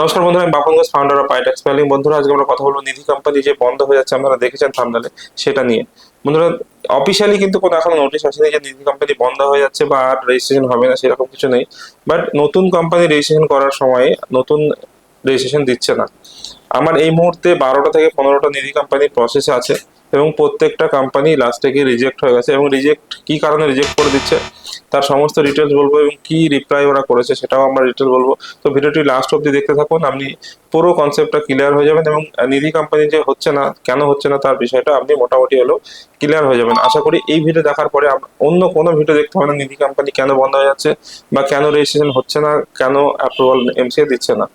নমস্কার বন্ধুরা, আমি Bapan founder of Pytex filing বন্ধুরা, আজকে আমরা কথা বলব নিধি কোম্পানি যে বন্ধ হয়ে যাচ্ছে, আপনারা দেখেছেন থামদালে সেটা নিয়ে। বন্ধুরা অফিসিয়ালি কিন্তু কোনো এখনও নোটিশ আসেনি যে নিধি কোম্পানি বন্ধ হয়ে যাচ্ছে বা আর রেজিস্ট্রেশন হবে না, সেরকম কিছু নেই। বাট নতুন কোম্পানি রেজিস্ট্রেশন করার সময় নতুন রেজিস্ট্রেশন দিচ্ছে না। আমার এই মুহূর্তে বারোটা থেকে পনেরোটা নিধি কোম্পানির প্রসেসে আছে। এবং প্রত্যেকটা কোম্পানি লাস্টে গিয়ে রিজেক্ট হয়ে গেছে এবং রিজেক্ট কি কারণে রিজেক্ট করে দিচ্ছে, তার সমস্ত ডিটেলস বলব এবং কি রিপ্লাই ওরা করেছে সেটাও আমরা ডিটেল বলব। তো ভিডিওটি লাস্ট অবধি দেখতে থাকুন, আপনি পুরো কনসেপ্টটা ক্লিয়ার হয়ে যাবেন এবং নিধি কোম্পানি যে হচ্ছে না, কেন হচ্ছে না তার বিষয়টা আপনি মোটামুটি হলেও ক্লিয়ার হয়ে যাবেন। আশা করি এই ভিডিও দেখার পরে অন্য কোনো ভিডিও দেখতে হবে না, নিধি কোম্পানি কেন বন্ধ হয়ে যাচ্ছে বা কেন রেজিস্ট্রেশন হচ্ছে না, কেন অ্যাপ্রুভাল এমসিএ দিচ্ছে না।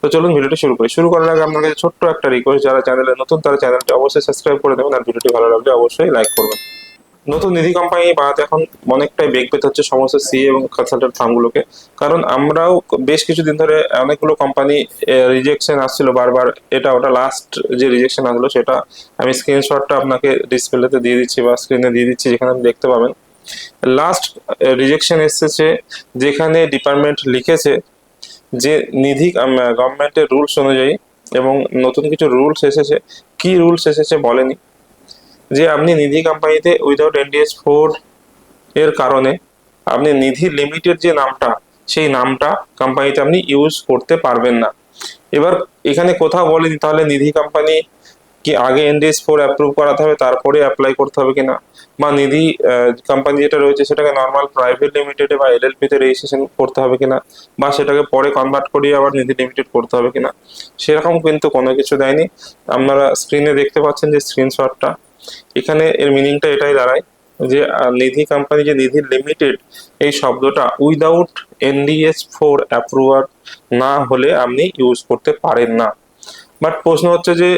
তো চলুন ভিডিওটি শুরু করি। শুরু করার আগে আপনার কাছে ছোট্ট একটা রিকোয়েস্ট যারা চ্যানেলে নতুন, তারা চ্যানেলটি অবশ্যই সাবস্ক্রাইব করে দেবেন আর ভিডিওটি ভালো লাগলে অবশ্যই লাইক করবেন। নতুন নিধি কোম্পানি বানাতে এখন অনেকটাই বেগ পেতে হচ্ছে সমস্ত সি এবং কনসালটেন্ট ফার্মগুলোকে কারণ আমরাও বেশ কিছুদিন ধরে অনেকগুলো কোম্পানি রিজেকশন আসছিল বারবার। এটা ওটা লাস্ট যে রিজেকশন আসলো, সেটা আমি স্ক্রিনশটটা আপনাকে ডিসপ্লেতে দিয়ে দিচ্ছি বা স্ক্রিনে দিয়ে দিচ্ছি, যেখানে আপনি দেখতে পাবেন। লাস্ট রিজেকশন এসেছে, যেখানে ডিপার্টমেন্ট লিখেছে যে নিধি গভর্নমেন্টের রুলস অনুযায়ী এবং নতুন কিছু রুলস এসেছে, কি রুলস এসেছে বলেনি? যে আপনি নিধি কোম্পানিতে উইদাউট এনডিএস ফোর এর কারণে আপনি নিধি লিমিটেড যে নামটা, সেই নামটা কোম্পানিতে আপনি ইউজ করতে পারবেন না। এবার এখানে কোথাও বলেনি, তাহলে নিধি কোম্পানি কি আগে এনডিএস ফোর অ্যাপ্রুভ করাতে হবে, তারপরে অ্যাপ্লাই করতে হবে কিনা? বা নিধি কোম্পানি যেটা রয়েছে সেটাকে নর্মাল প্রাইভেট লিমিটেডে বা এলএলপি তে রেজিস্ট্রেশন করতে হবে কিনা? বা সেটাকে পরে কনভার্ট করিয়ে আবার নিধি লিমিটেড করতে হবে কিনা? সেরকম কিন্তু কোনো কিছু দেয়নি। আপনারা স্ক্রিনে দেখতে পাচ্ছেন যে স্ক্রিনশটটা এখানে এর মিনিংটা এটাই দাঁড়ায় যে নিধি কোম্পানি যে নিধি লিমিটেড এই শব্দটা উইদাউট এনডিএস ফোর অ্যাপ্রুভার না হলে আপনি ইউজ করতে পারেন না। বাট প্রশ্ন হচ্ছে যে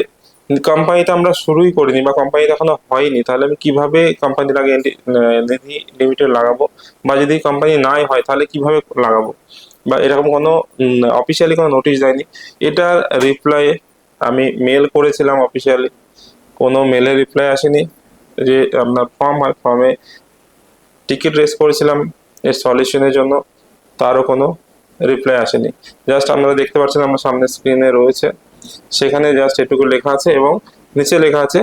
কোম্পানিতে আমরা শুরুই করিনি বা কোম্পানিতে এখনও হয়নি, তাহলে আমি কীভাবে কোম্পানির আগে নিধি লিমিটেড লাগাবো? বা যদি কোম্পানি নাই হয়, তাহলে কীভাবে লাগাবো? বা এরকম কোনো অফিসিয়ালি কোনো নোটিশ দেয়নি। এটার রিপ্লাই আমি মেল করেছিলাম অফিসিয়ালি কোনো মেলে রিপ্লাই আসেনি। যে আপনার ফর্ম হয় ফর্মে টিকিট রেস করেছিলাম এর সলিউশনের জন্য, তারও কোনো রিপ্লাই আসেনি। জাস্ট আপনারা দেখতে পাচ্ছেন আমার সামনে স্ক্রিনে রয়েছে। সেখানে জাস্ট এটুকু লেখা আছে এবং নিচে লেখা আছে,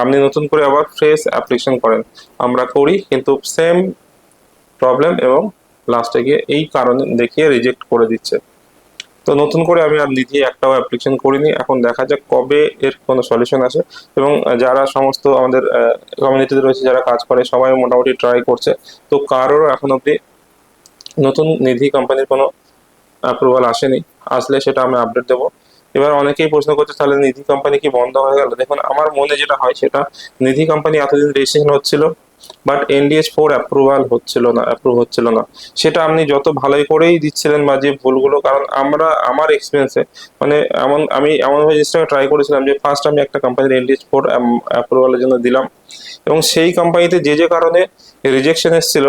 আপনি নতুন করে আবার ফ্রেশ অ্যাপ্লিকেশন করেন। আমরা করি, কিন্তু সেম প্রবলেম এবং লাস্টে গিয়ে এই কারণে দেখিয়ে রিজেক্ট করে দিচ্ছে। তো নতুন করে আমি আর নিজে একটাও অ্যাপ্লিকেশন করিনি। এখন দেখা যাক কবে এর কোনো সলিউশন আসে এবং যারা সমস্ত আমাদের কমিউনিটিতে রয়েছে, যারা কাজ করে, সবাই মোটামুটি ট্রাই করছে। তো কারোর এখন অবধি নতুন নিধি কোম্পানির কোনো অ্যাপ্রুভাল আসেনি। আসলে সেটা আমি আপডেট দেবো। এবার অনেকেই প্রশ্ন করছে, তাহলে নিধি কোম্পানি কি বন্ধ হয়ে গেল? দেখুন, আমার মনে যেটা হয় সেটা, নিধি কোম্পানি এতদিন রেজিস্ট্রেশন হচ্ছিল বাট এনডিএস ফোর অ্যাপ্রুভাল হচ্ছিল না অ্যাপ্রুভ হচ্ছিল না। সেটা আপনি যত ভালোই করেই দিচ্ছিলেন বা যে ভুলগুলো, কারণ আমরা, আমার এক্সপিরিয়েন্সে মানে এমন, আমি এমনভাবে জিনিসটাকে ট্রাই করেছিলাম যে ফার্স্ট আমি একটা কোম্পানির এনডিএস ফোর অ্যাপ্রুভালের জন্য দিলাম, এবং সেই কোম্পানিতে যে যে কারণে রিজেকশন এসেছিল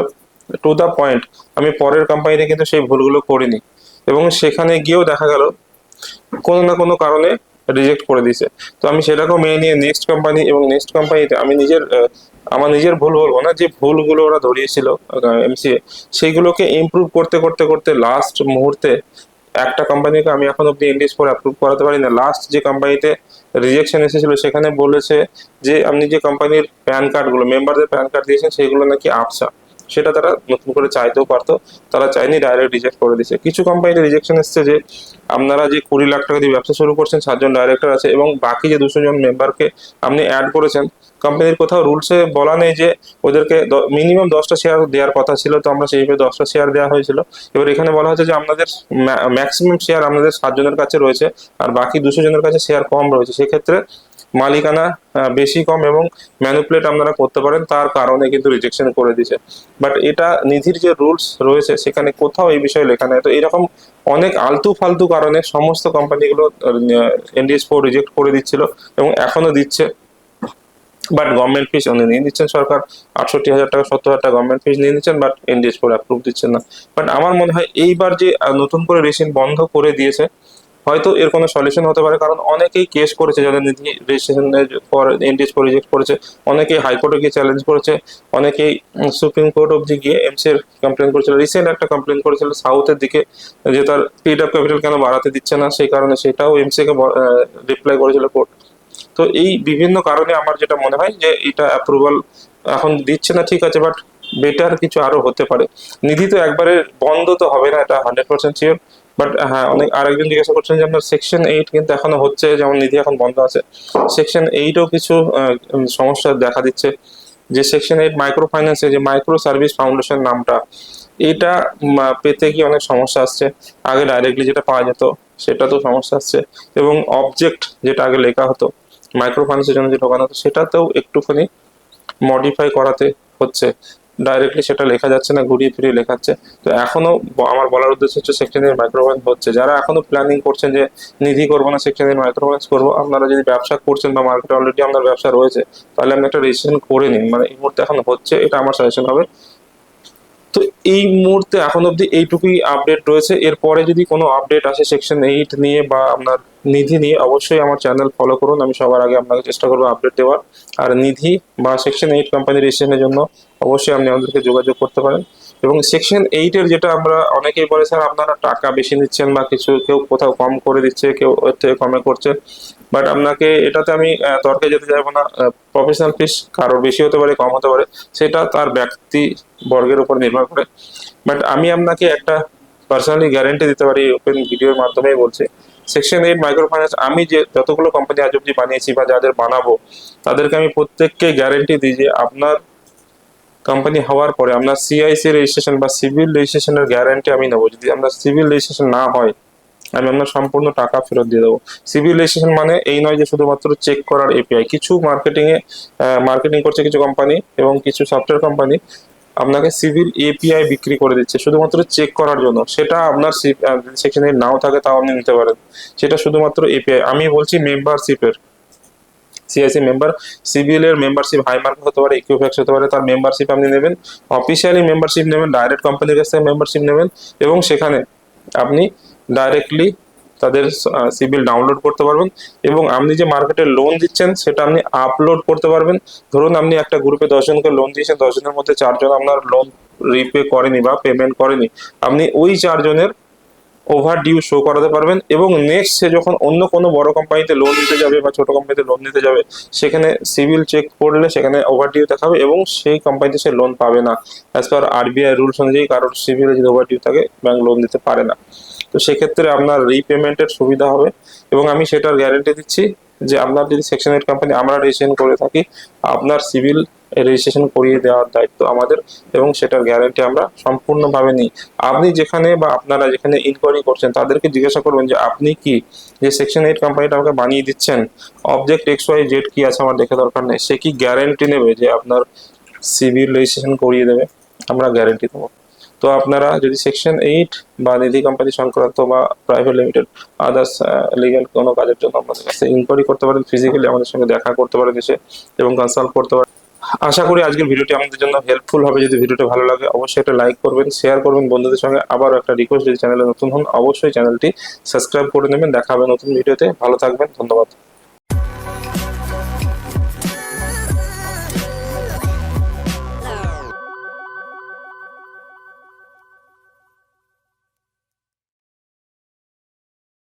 টু দ্য পয়েন্ট আমি পরের কোম্পানিতে কিন্তু সেই ভুলগুলো করিনি। এবং সেখানে গিয়েও দেখা গেল কোনো না কোনো কারণে রিজেক্ট করে দিয়েছে। তো আমি সেটাকেও মেনে নিয়ে নেক্সট কোম্পানি এবং নেক্সট কোম্পানিতে আমি নিজের আমার নিজের ভুল বলব না, যে ভুলগুলো ওরা ধরিয়েছিল এমসিএ সেইগুলোকে ইমপ্রুভ করতে করতে করতে লাস্ট মুহূর্তে একটা কোম্পানিকে আমি এখন অব্দি এনডিএস ফোর অ্যাপ্রুভ করাতে পারি না। লাস্ট যে কোম্পানিতে রিজেকশন এসেছিল, সেখানে বলেছে যে, আপনি যে কোম্পানির প্যান কার্ডগুলো মেম্বারদের প্যান কার্ড দিয়েছেন সেগুলো নাকি আপসা সেটা তারা নতুন করে চাইতেও পারতো। তারা চাইনি ডাইরেক্ট রিজেক্ট করে দিয়েছে কিছু কোম্পানিতে রিজেকশন এসছে যে, আপনারা যে কুড়ি লাখ টাকা দিয়ে ব্যবসা শুরু করছেন, সাতজন ডাইরেক্টর আছে এবং বাকি যে দুশো জন মেম্বারকে আপনি অ্যাড করেছেন কোম্পানির কোথাও রুলসে বলা নেই যে, ওদেরকে মিনিমাম দশটা শেয়ার দেওয়ার কথা ছিল, তো আমরা সেইভাবে দশটা শেয়ার দেওয়া হয়েছিল। এবার এখানে বলা হচ্ছে যে, আপনাদের ম্যাক্সিমাম শেয়ার আপনাদের সাতজনের কাছে রয়েছে, আর বাকি দুশো জনের কাছে শেয়ার কম রয়েছে। সেক্ষেত্রে মালিকানা বেশি কম এবং ম্যানুপুলেট আপনারা করতে পারেন, তার কারণে কিন্তু রিজেকশন করে দিয়েছে। বাট এটা নিধির যে রুলস রয়েছে, সেখানে কোথাও এই বিষয়ে লেখা নেই। তো এরকম অনেক আলতু ফালতু কারণে সমস্ত কোম্পানিগুলো এনডিএস ফোর রিজেক্ট করে দিচ্ছিল এবং এখনও দিচ্ছে। বাট গভর্নমেন্ট ফিস উনি নিয়ে নিচ্ছেন সরকার। আটষট্টি হাজার টাকা, সত্তর হাজার টাকা গভর্নমেন্ট ফিস নিয়ে নিচ্ছেন বাট এনডিএস ফোর অ্যাপ্রুভ দিচ্ছেন না। বাট আমার মনে হয় এইবার যে নতুন করে রেশন বন্ধ করে দিয়েছে হয়তো এর কোনো সলিউশন হতে পারে। কারণ অনেকেই কেস করেছে, যাদের রেজিস্ট্রেশনের পর এনডিএস রিজেক্ট করেছে, অনেকেই হাইকোর্টে গিয়ে চ্যালেঞ্জ করেছে, অনেকেই সুপ্রিম কোর্ট অবধি গিয়ে এমসি এর কমপ্লেন করেছিল। রিসেন্ট একটা কমপ্লেন করেছিল সাউথের দিকে, যে তার পিড অফ ক্যাপিটাল কেন বাড়াতে দিচ্ছে না, সেই কারণে সেটাও এমসি কে রিপ্লাই করেছিল কোর্ট তো এই বিভিন্ন কারণে আমার যেটা মনে হয় যে এটা অ্যাপ্রুভাল এখন দিচ্ছে না, ঠিক আছে বাট বেটার কিছু আরও হতে পারে। নিধি তো একবারে বন্ধ তো হবে না, এটা হান্ড্রেড পার্সেন্ট শিওর বাট হ্যাঁ অনেক আরেকজন জিজ্ঞাসা করছেন যে আপনার সেকশন এইট কিন্তু এখনও হচ্ছে, যেমন নিধি এখন বন্ধ আছে। সেকশন এইটও কিছু সমস্যা দেখা দিচ্ছে। যে সেকশন এইট মাইক্রো ফাইন্যান্সে যে মাইক্রো সার্ভিস ফাউন্ডেশন নামটা, এটা পেতে কি অনেক সমস্যা আসছে। আগে ডাইরেক্টলি যেটা পাওয়া যেত, সেটা তো সমস্যা আসছে। এবং অবজেক্ট যেটা আগে লেখা হতো মাইক্রো ফাইন্যান্সের জন্য যে ঢোকানো হতো, সেটাতেও একটুখানি মডিফাই করাতে হচ্ছে। ডাইরেক্টলি সেটা লেখা যাচ্ছে না, ঘুরিয়ে ফিরিয়ে লেখাচ্ছে। তো এখনও আমার বলার উদ্দেশ্য হচ্ছে সেকশনের মাইক্রোফাইন্স হচ্ছে। যারা এখনও প্ল্যানিং করছেন যে নিধি করব না সেকশনের মাইক্রোফাইন্স করব, আপনারা যদি ব্যবসা করছেন বা মার্কেটে অলরেডি আপনার ব্যবসা রয়েছে, তাহলে আপনি একটা রেজিস্ট্রেশন করে নিন। মানে এই মুহূর্তে এখন হচ্ছে, এটা আমার সাজেশন হবে। তো এই মুহূর্তে এখন অবধি এইটুকুই আপডেট রয়েছে। এরপরে যদি কোনো আপডেট আসে সেকশন এইট নিয়ে বা আপনার নিধি নিয়ে, অবশ্যই আমার চ্যানেল ফলো করুন। আমি সবার আগে আপনাকে চেষ্টা করব আপডেট দেওয়ার। আর নিধি বা সেকশন এইট কোম্পানির রেজিস্ট্রেশনের জন্য অবশ্যই আপনি আমাদেরকে যোগাযোগ করতে পারেন। এবং সেকশন এইটের যেটা আমরা অনেকেই বলে, স্যার, আপনারা টাকা বেশি নিচ্ছেন বা কিছু কেউ কোথাও কম করে দিচ্ছে, কেউ এর থেকে কমে করছে। বাট আপনাকে এটাতে আমি তর্কে যেতে চাইব না। প্রফেশনাল ফিস কারোর বেশি হতে পারে, কম হতে পারে, সেটা তার ব্যক্তি বর্গের উপর নির্ভর করে। বাট আমি আপনাকে একটা পার্সোনালি গ্যারেন্টি দিতে পারি ওপেন ভিডিওর মাধ্যমেই বলছি। সেকশন এইট মাইক্রো ফাইন্যান্স আমি যে যতগুলো কোম্পানি আজ অব্দি বানিয়েছি বা যাদের বানাবো, তাদেরকে আমি প্রত্যেককে গ্যারেন্টি দিই যে আপনার কোম্পানি হওয়ার পরে আপনার সিআইসি রেজিস্ট্রেশন বা সিভিল রেজিস্ট্রেশনের গ্যারান্টি আমি নেব। যদি আপনার সিভিল রেজিস্ট্রেশন না হয়, আমি আপনার সম্পূর্ণ টাকা ফেরত দিয়ে দেবো। সিভিল রেজিস্ট্রেশন মানে এই নয় যে শুধুমাত্র চেক করার এপিআই কিছু মার্কেটিং এ মার্কেটিং করছে কিছু কোম্পানি এবং কিছু সফটওয়্যার কোম্পানি আপনাকে সিভিল এপিআই বিক্রি করে দিচ্ছে শুধুমাত্র চেক করার জন্য। সেটা আপনার সেকশনে নাও থাকে তাও আপনি নিতে পারেন। সেটা শুধুমাত্র এপিআই আমি বলছি মেম্বারশিপের সিআইসি মেম্বার, সিবিএল এর মেম্বারশিপ হাই মার্ক হতে পারে ইকুইফ্যাক্স হতে পারে, তার মেম্বারশিপ আপনি নেবেন। অফিসিয়ালি মেম্বারশিপ নেবেন ডাইরেক্ট কোম্পানির কাছ মেম্বারশিপ নেবেন এবং সেখানে আপনি ডাইরেক্টলি তাদের সিবিল ডাউনলোড করতে পারবেন এবং আপনি যে মার্কেটে লোন দিচ্ছেন, সেটা আপনি আপলোড করতে পারবেন। ধরুন আপনি একটা গ্রুপে দশজনকে লোন দিয়েছেন দশজনের মধ্যে চারজন আপনার লোন রিপে করেনি বা পেমেন্ট করেনি। আপনি ওই চারজনের ওভার ডিউ শো করাতে পারবেন এবং নেক্সট সে যখন অন্য কোনো বড় কোম্পানিতে লোন নিতে যাবে বা ছোট কোম্পানিতে লোন নিতে যাবে, সেখানে সিভিল চেক করলে সেখানে ওভার ডিউ দেখাবে এবং সেই কোম্পানিতে সে লোন পাবে না। অ্যাজ পার আরবিআই রুলস অনুযায়ী কারোর সিভিলে যদি ওভার ডিউ থাকে ব্যাংক লোন দিতে পারে না। তো সেক্ষেত্রে আপনার রিপেমেন্টের সুবিধা হবে এবং আমি সেটার গ্যারেন্টি দিচ্ছি যে আপনার যদি সেকশন এইট কোম্পানি আমরা রেজিস্ট্রেশন করে থাকি, আপনার সিভিল রেজিস্ট্রেশন করিয়ে দেওয়ার দায়িত্ব আমাদের এবং সেটার গ্যারেন্টি আমরা সম্পূর্ণভাবে নিই। আপনি যেখানে বা আপনারা যেখানে ইনকোয়ারি করছেন, তাদেরকে জিজ্ঞাসা করবেন যে আপনি কি? যে সেকশন এইট কোম্পানিটা আমাকে বানিয়ে দিচ্ছেন অবজেক্ট এক্স ওয়াই জেড কি আছে আমার দেখে দরকার নেই, সে কি গ্যারেন্টি নেবে যে আপনার সিভিল রেজিস্ট্রেশন করিয়ে দেবে? আমরা গ্যারেন্টি দেবো। তো আপনারা যদি সেকশন এইট বা নিধি কোম্পানি সংক্রান্ত বা প্রাইভেট লিমিটেড আদার্স লিগ্যাল কোনো কাজের জন্য আমাদের কাছে ইনকোয়ারি করতে পারেন ফিজিক্যালি আমাদের সঙ্গে দেখা করতে পারেন এসে এবং কনসাল্ট করতে পারেন। আশা করি আজকের ভিডিওটি আমাদের জন্য হেল্পফুল হবে। যদি ভিডিওটি ভালো লাগে, অবশ্যই একটা লাইক করবেন শেয়ার করবেন বন্ধুদের সঙ্গে। আবারও একটা রিকোয়েস্ট যদি চ্যানেলে নতুন হন, অবশ্যই চ্যানেলটি সাবস্ক্রাইব করে নেবেন। দেখা হবে নতুন ভিডিওতে। ভালো থাকবেন, ধন্যবাদ।